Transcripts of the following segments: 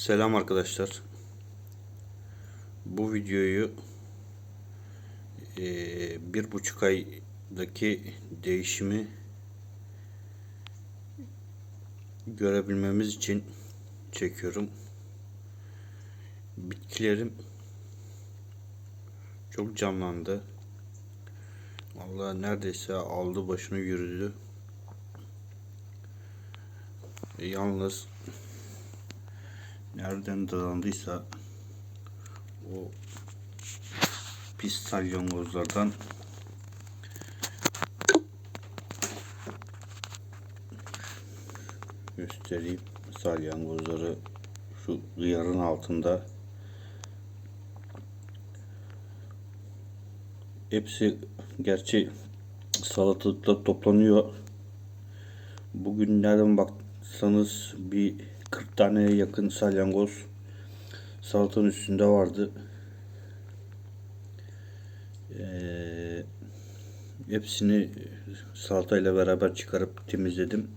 Selam arkadaşlar. Bu videoyu eee, bir buçuk aydaki değişimi görebilmemiz için çekiyorum. Bitkilerim çok canlandı. Vallahi neredeyse aldı başını yürüdü. E, Yalnız nereden dalandıysa o pis salyangozlardan göstereyim. Salyangozları şu hıyarın altında. Hepsi gerçi salatalıkta toplanıyor. Bugün nereden baksanız bir 40 taneye yakın salyangoz salatanın üstünde vardı. Ee, hepsini salatayla beraber çıkarıp temizledim.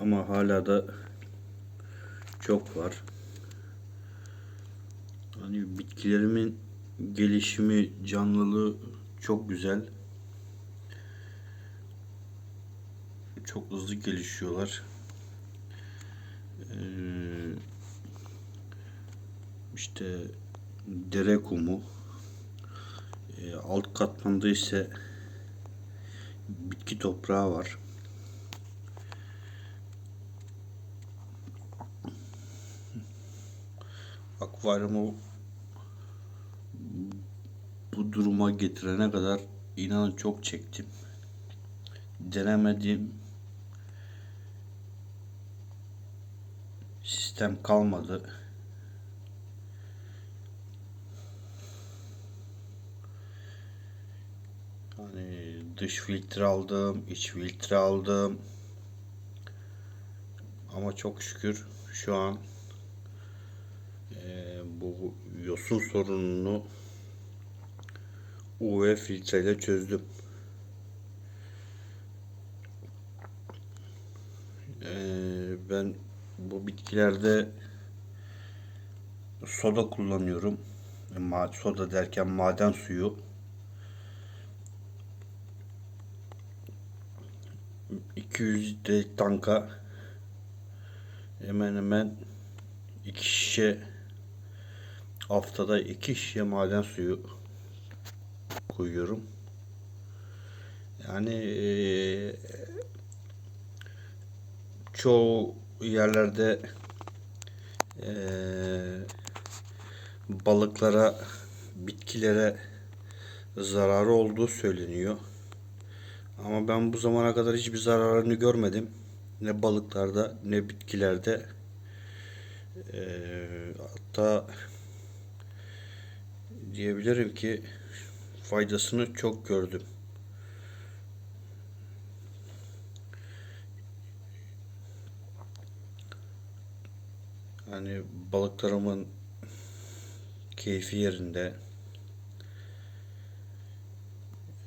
Ama hala da çok var. Hani bitkilerimin gelişimi, canlılığı çok güzel. Çok hızlı gelişiyorlar. Ee, işte dere kumu Ee, alt katmanda ise bitki toprağı var. Akvaryumu bu duruma getirene kadar inanın çok çektim. Denemedim. Sistem kalmadı. Hani dış filtre aldım, iç filtre aldım. Ama çok şükür şu an eee, bu yosun sorununu UV filtreyle çözdüm. Eee, ben bu bitkilerde soda kullanıyorum. Ma- Soda derken maden suyu. 200 litrelik tanka hemen hemen iki şişe haftada iki şişe maden suyu koyuyorum. Yani eee, çoğu yerlerde eee, balıklara, bitkilere zararı olduğu söyleniyor. Ama ben bu zamana kadar hiçbir zararını görmedim. Ne balıklarda ne bitkilerde. Eee, hatta diyebilirim ki faydasını çok gördüm. Hani balıklarımın keyfi yerinde.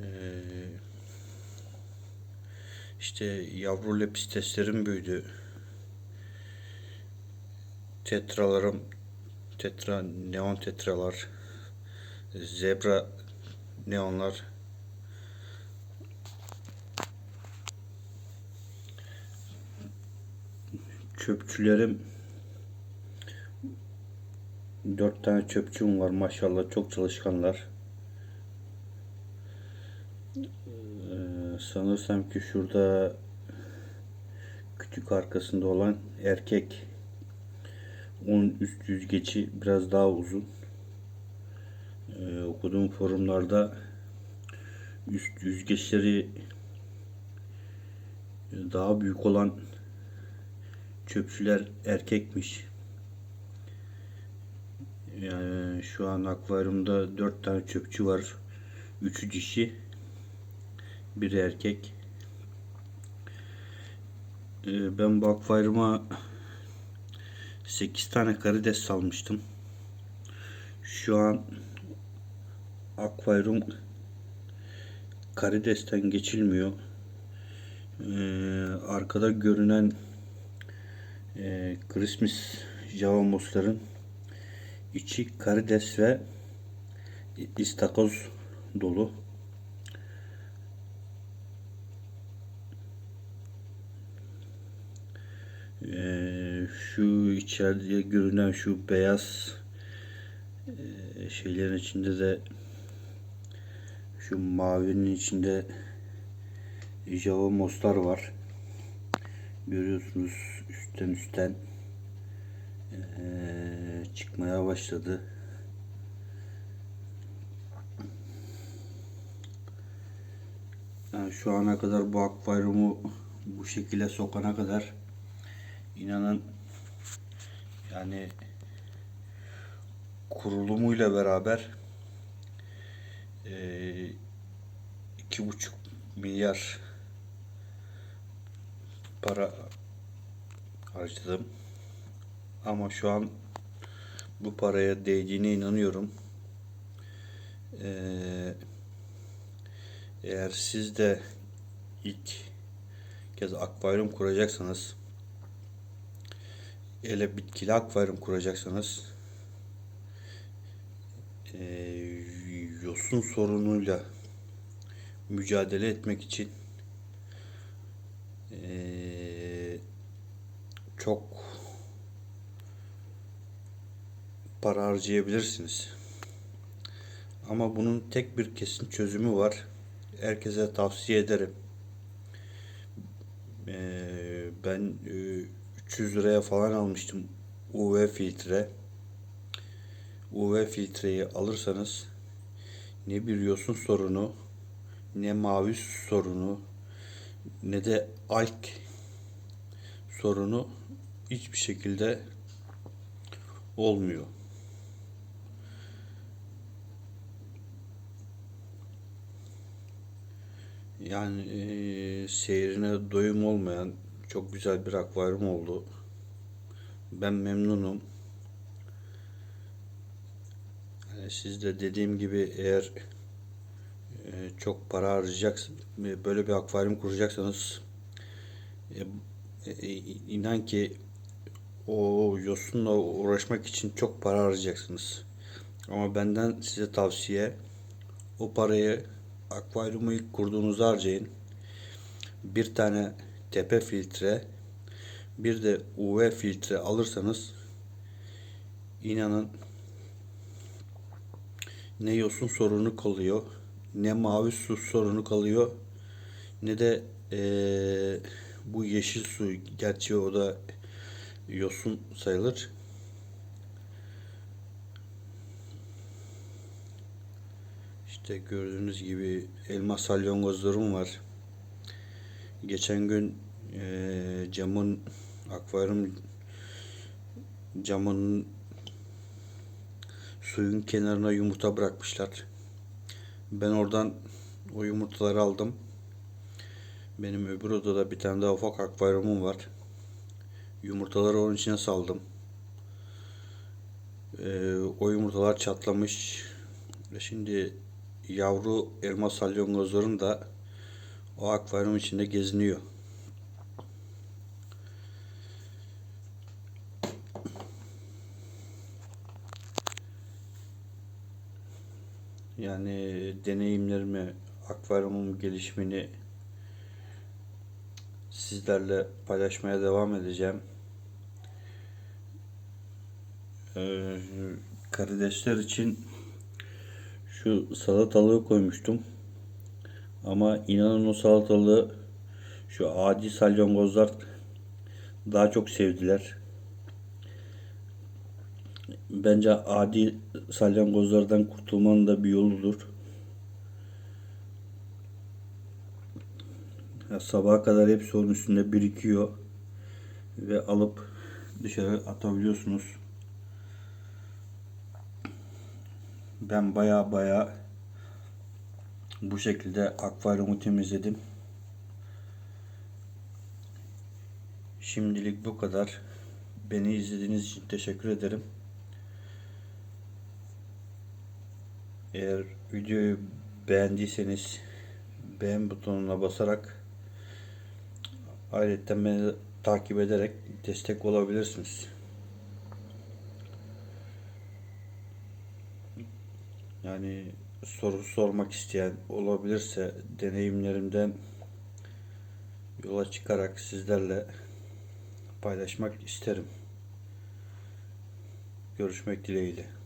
Eee işte yavru lepisteslerim büyüdü. Tetralarım, tetra, neon tetralar, zebra neonlar. Çöpçülerim dört tane çöpçüm var maşallah çok çalışkanlar. Ee, sanırsam ki şurada kütük arkasında olan erkek onun üst yüzgeci biraz daha uzun. Ee, okuduğum forumlarda üst yüzgeçleri daha büyük olan çöpçüler erkekmiş. Yani şu an akvaryumda dört tane çöpçü var. Üçü dişi. Bir erkek. Ee, ben bu akvaryuma 8 tane karides salmıştım. Şu an akvaryum karidesten geçilmiyor. Ee, arkada görünen e, Christmas Java mosların içi karides ve istakoz dolu. Ee, şu içeride görünen şu beyaz e, şeylerin içinde de şu mavinin içinde Java moslar var. Görüyorsunuz üstten üstten eee, çıkmaya başladı. Yani şu ana kadar bu akvaryumu bu şekilde sokana kadar inanın yani kurulumuyla beraber eee, iki buçuk milyar para harcadım. Ama şu an bu paraya değdiğine inanıyorum. Ee, eğer siz de ilk kez akvaryum kuracaksanız ele bitkili akvaryum kuracaksanız ee, yosun sorunuyla mücadele etmek için ee, çok para harcayabilirsiniz. Ama bunun tek bir kesin çözümü var. Herkese tavsiye ederim. Ee, ben e, 300 liraya falan almıştım UV filtre. UV filtreyi alırsanız ne bir yosun sorunu, ne mavi sorunu, ne de alk sorunu hiçbir şekilde olmuyor. Yani eee, seyrine doyum olmayan çok güzel bir akvaryum oldu. Ben memnunum. Yani siz de dediğim gibi eğer e, çok para harcayacaksınız, böyle bir akvaryum kuracaksanız e, e, inan ki o yosunla uğraşmak için çok para harcayacaksınız. Ama benden size tavsiye o parayı akvaryumu ilk kurduğunuzda harcayın. Bir tane tepe filtre bir de UV filtre alırsanız inanın ne yosun sorunu kalıyor ne mavi su sorunu kalıyor ne de eee, bu yeşil su gerçi o da yosun sayılır. İşte gördüğünüz gibi elma salyangozlarım var. Geçen gün eee, camın akvaryum camın suyun kenarına yumurta bırakmışlar. Ben oradan o yumurtaları aldım. Benim öbür odada bir tane daha ufak akvaryumum var. Yumurtaları onun içine saldım. Ee, o yumurtalar çatlamış. Ve şimdi yavru elma salyangozların da o akvaryum içinde geziniyor. Yani deneyimlerimi, akvaryumun gelişimini sizlerle paylaşmaya devam edeceğim. Ee, karidesler için şu salatalığı koymuştum. Ama inanın o salatalığı şu adi salyangozlar daha çok sevdiler. Bence adi salyangozlardan kurtulmanın da bir yoludur. Ya sabaha kadar hepsi onun üstünde birikiyor ve alıp dışarı atabiliyorsunuz. Ben baya baya bu şekilde akvaryumu temizledim. Şimdilik bu kadar. Beni izlediğiniz için teşekkür ederim. Eğer videoyu beğendiyseniz beğen butonuna basarak ayrıca beni takip ederek destek olabilirsiniz. Yani soru sormak isteyen olabilirse deneyimlerimden yola çıkarak sizlerle paylaşmak isterim. Görüşmek dileğiyle.